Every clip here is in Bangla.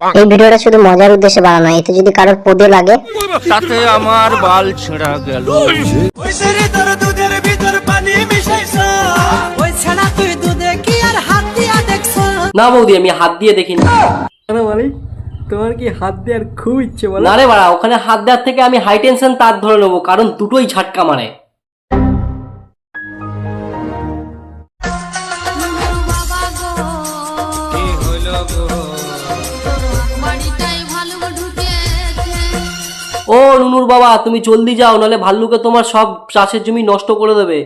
এই ভিডিওটা শুধু মজার উদ্দেশ্যে বানানো এতে যদি কারোর পদে লাগে। তাতে আমার বাল ছেঁড়া গেল। ওই সেরে তোর দুধের ভিতর পানি মিশাইছা। ওই ছাড়া তুই দুধে কি আর হাত দিয়া দেখছ? না বৌদি আমি হাত দিয়ে দেখিনি। কেন তোমার কি হাত দেওয়ার খুব ইচ্ছে বলো? না রে বাড়া ওখানে হাত দেওয়ার থেকে আমি হাই টেনশন তার ধরে নেব কারণ দুটোই ঝাটকা মারে। ও নুনুর বাবা তুমি জলদি যাও নাহলে ভাল্লুকে তোমার সব চাষের জমি নষ্ট করে দেবে।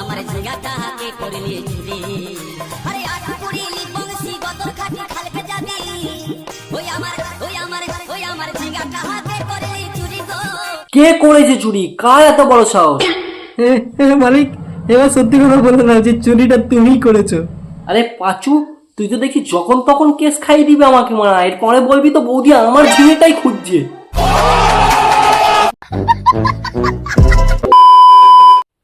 আমার জায়গাটা হাতে করে নিয়েছি রে আরে আজ পড়িলি বংশী গত খাটি খালকে যাবি। ওই আমার ওই আমার ওই আমার জায়গাটা হাতে করে চুরি গো কে করেছে চুরি? কার এত বড় সাহস? মালিক এবার সত্যি কথা বলে না যে চুরিটা তুমিই করেছ। আরে পাচু তুই তো দেখি যখন তখন কেস খাইয়ে দিবে আমাকে মারা এরপরে বলবি তো বৌদি আমার ঝিঙেটাই খুঁজছে।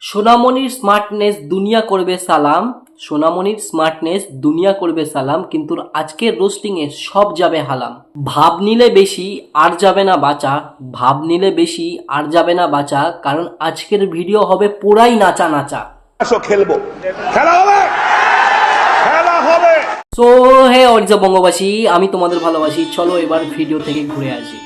সোনামণির স্মার্টনেস দুনিয়া করবে সালাম। সোনামণির স্মার্টনেস দুনিয়া করবে সালাম, কিন্তু আজকের রোস্টিং এ সব যাবে হালাম। ভাব নিলে বেশি, আর যাবে না বাঁচা। ভাব নিলে বেশি, আর যাবে না বাঁচা, কারণ আজকের ভিডিও হবে পুরাই নাচা নাচা খেলব। খেলা হবে! সো হে অরিজা বঙ্গবাসী আমি তোমাদের ভালোবাসি চলো এবার ভিডিও থেকে ঘুরে আসি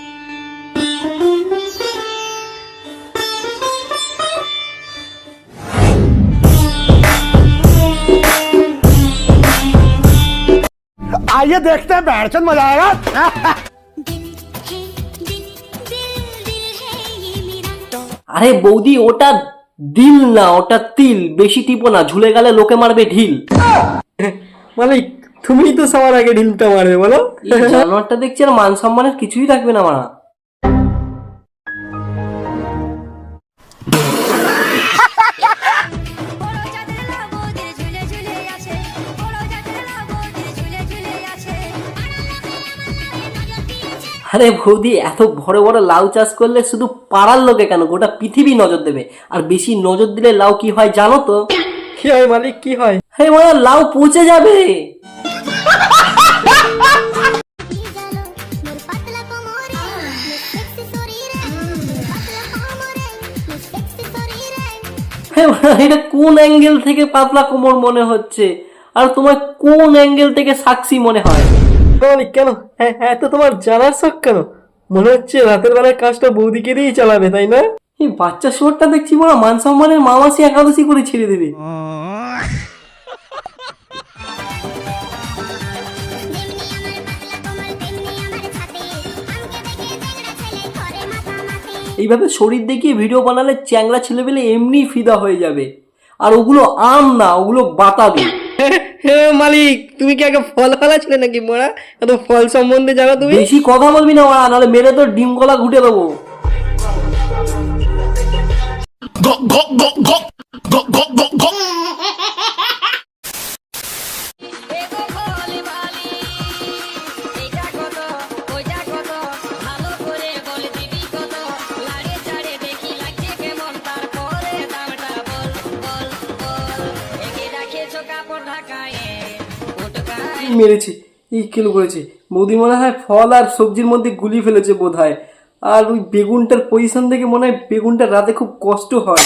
आइए देखते हैं बैठचंद मजा आएगा আরে বৌদি ওটা দিল না ওটা তিল বেশি টিপো না ঝুলে গেলে লোকে মারবে ঢিল মালিক তুমিই তো সবার আগে ঢিলটা মারবে বলো। জানোয়ারটা দেখছি আর মান সম্মানের কিছুই থাকবে না মারা আরে বৌদি এত বড় বড় লাউ চাষ করলে শুধু পাড়ার লোকে কেন? গোটা পৃথিবী নজর দেবে। আর বেশি নজর দিলে লাউ কি হয় জানো তো? কি হয় মালিক কি হয়? আরে মানে লাউ পচে যাবে। এটা কোন অ্যাঙ্গেল থেকে পাতলা কোমর মনে হচ্ছে? আর তোমার কোন অ্যাঙ্গেল থেকে সাক্ষী মনে হয়? কেন? হ্যাঁ হ্যাঁ তো তোমার জানার শখ কেন? মনে হচ্ছে রাতের বেলার কাজটা বৌদিকে দিয়েই চালাবে তাই না? এই বাচ্চা শোরটা দেখছি বড় মান সম্মানের মামাসি একাদশী করে ছেড়ে দেবে। এইভাবে শরীর দেখিয়ে ভিডিও বানালে চ্যাংরা ছেলে পেলে এমনি ফিদা হয়ে যাবে। আর ওগুলো আম না ওগুলো বাতা হে মালিক তুমি কি আগে ফল ফেলা ছিলে নাকি মোড়া এত ফল সম্বন্ধে জানো তুমি? বেশি কথা বলবি না ওরা নাহলে মেরে তোর ডিম কলা ঘুটে দেবো। মেরেছে এই কেলো করেছে। বৌদি মনে হয় ফল আর সবজির মধ্যে গুলি ফেলেছে বোধ হয় আর ওই বেগুনটার পজিশন থেকে মনে হয় বেগুনটা রাতে খুব কষ্ট হয়।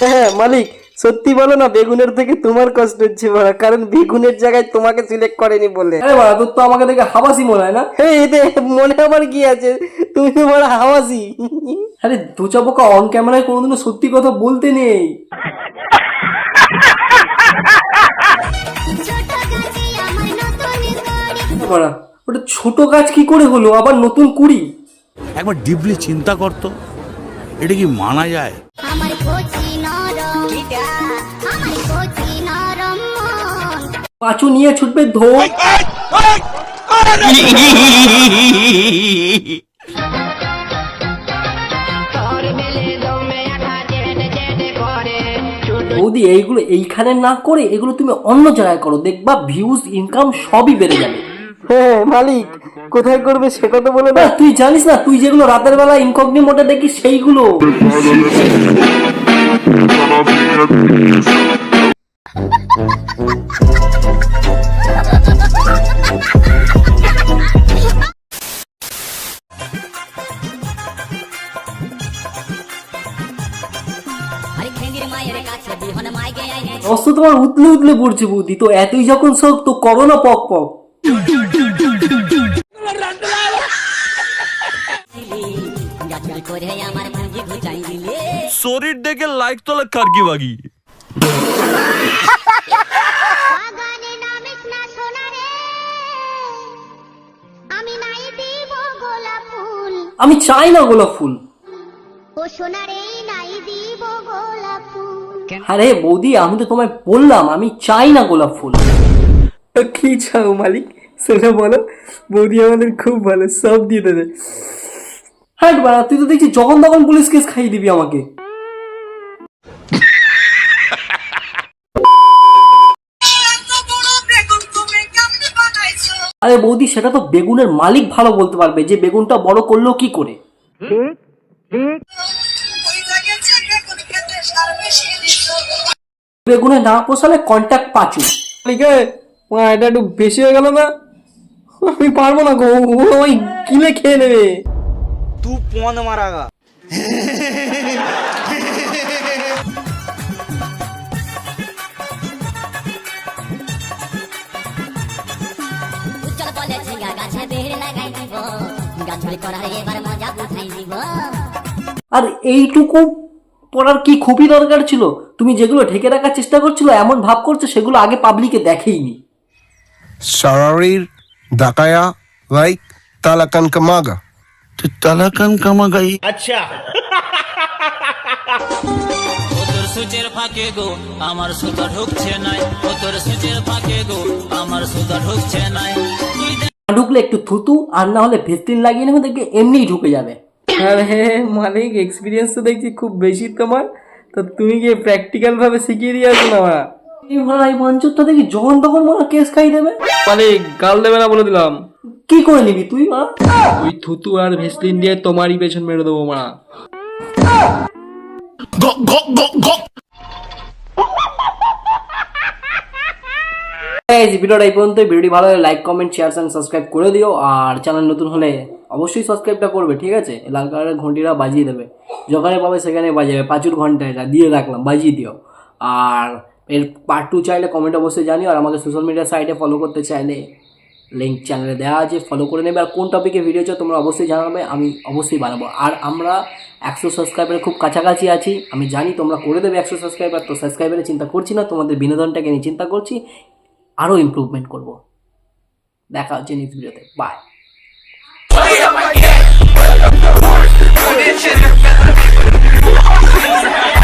হ্যাঁ মালিক সত্যি বলো না বেগুনের থেকে তোমার কষ্ট হচ্ছে বড়া কারণ বেগুনের জায়গায় তোমাকে সিলেক্ট করেনি বলে। আরে বাড়া তোর তো আমাকে দেখে হাবাসি মনে হয় না? এই এতে মনে আবার কি আছে? তুমি তো বড় হাওয়াজি আরে দোচা পোকা অন ক্যামেরায় কোনোদিনও সত্যি কথা বলতে নেই। বাড়া ওটা ছোট গাছ কি করে হলো? আবার নতুন কুড়ি? একবার ডিপলি চিন্তা করতো এটা কি মানা যায়? আমার কচি নরম আমার কচি নরম পাঁচু নিয়ে ছুটবে বৌদি এইগুলো এইখানে না করে এগুলো তুমি অন্য জায়গায় করো। দেখবা ভিউজ ইনকাম সবই বেড়ে যাবে। হ্যাঁ মালিক, কোথায় করবে সেটা তো বলে না। তুই জানিস না, তুই যেগুলো রাতের বেলা ইনকগনি মোটে দেখিস সেইগুলো। অস্ত তোমার উতলে উতলে পড়ছে বুদ্ধি তো এতই যখন শখ তো করো না পক পক। করে আমার ভাঙ্গি ঘুচাই দিলে। শরীর দেখে লাইক তোলা কারকি বাগি। বাগানে নামিস না সোনা রে আমি নাই দিব গোলাপ ফুল। আমি চাই না গোলাপ ফুল। ও সোনা রে নাই দিব গোলাপ ফুল। আরে বৌদি আমি তো তোমায় বললাম আমি চাই না গোলাপ ফুল। কি চাও মালিক? সেটা বলো বৌদি আমাদের খুব ভালো সব দিয়ে দেবে। হ্যাঁ বাড়া তুই তো দেখছি যখন তখন পুলিশ কেস খাইয়ে দিবি আমাকে। আরে বৌদি, সেটা তো বেগুনের মালিক ভালো বলতে পারবে, যে বেগুনটা বড় করল কি করে? বেগুনে না পোষালে কন্ট্যাক্ট পাচু। এটা একটু বেশি হয়ে গেল না? আমি পারব না গো ওই কিনে খেয়ে নেবে। तू पौन मारागा উজ্জ্বল বলে ঝিঙ্গা গাছে বেড়ে লাগাই দিব গাছুরি করার এবার মজা বুঝাই দিব আর এইটুকু পড়ার কি খুবই দরকার ছিল তুমি যেগুলো ঢেকে রাখার চেষ্টা করছিল এমন ভাব করছো সেগুলো আগে পাবলিকে দেখেইনি Sararir Dakaya like Talakan Kamaga. তালাকান কামাগাই। ও তোর সুচের ফাঁকে গো আমার সুতা ঢুকছে নাই। ও তোর সুচের ফাঁকে গো আমার সুতা ঢুকছে নাই। ঢুকলে একটু থুতু আর না হলে ভেস্টিন লাগিয়ে নেবে দেখবে এমনিই ঢুকে যাবে। আরে মালিক এক্সপিরিয়েন্স তো দেখছি খুব বেশি তোমার। তো তুমি গিয়ে প্র্যাকটিক্যাল ভাবে শিখিয়ে দিয়ে আসো না এই ভাড়া এই মঞ্চটা দেখি যখন তখন মনে কেস খাই দেবে। মালিক গাল দেবে না বলে দিলাম। কি করে নিবি তুই মা? ওই থুতু আর ভেসলিন দিয়ে তোমারই পেছন মেরে দেবো মা। এই ভিডিওটা এই পর্যন্ত ভিডিওটি ভালো লাগলে like comment share and subscribe করে দিও। আর চ্যানেল নতুন হলে অবশ্যই সাবস্ক্রাইবটা করবে ঠিক আছে? লাল কালারের ঘন্টিটা বাজিয়ে দেবে। যেখানে পাবে সেখানে বাজাবে। পাঁচুর ঘণ্টা এটা দিয়ে রাখলাম বাজিয়ে দিও। আর এর পার্ট টু চাইলে কমেন্ট অবশ্যই জানিও। আর আমাকে সোশ্যাল মিডিয়া সাইটে ফলো করতে চাইলে লিঙ্ক চ্যানেলে দেওয়া আছে ফলো করে নেবে। আর কোন টপিকে ভিডিও চাও তোমরা অবশ্যই জানাবে, আমি অবশ্যই বানাবো। আর আমরা একশো সাবস্ক্রাইবারের খুব কাছাকাছি আছি, আমি জানি তোমরা করে দেবে একশো সাবস্ক্রাইবার তো সাবস্ক্রাইবারের চিন্তা করছি না, তোমাদের বিনোদনটাকে নিয়ে চিন্তা করছি আরও ইম্প্রুভমেন্ট করব। দেখা হচ্ছে নেক্সট ভিডিওতে bye Put it in your belly.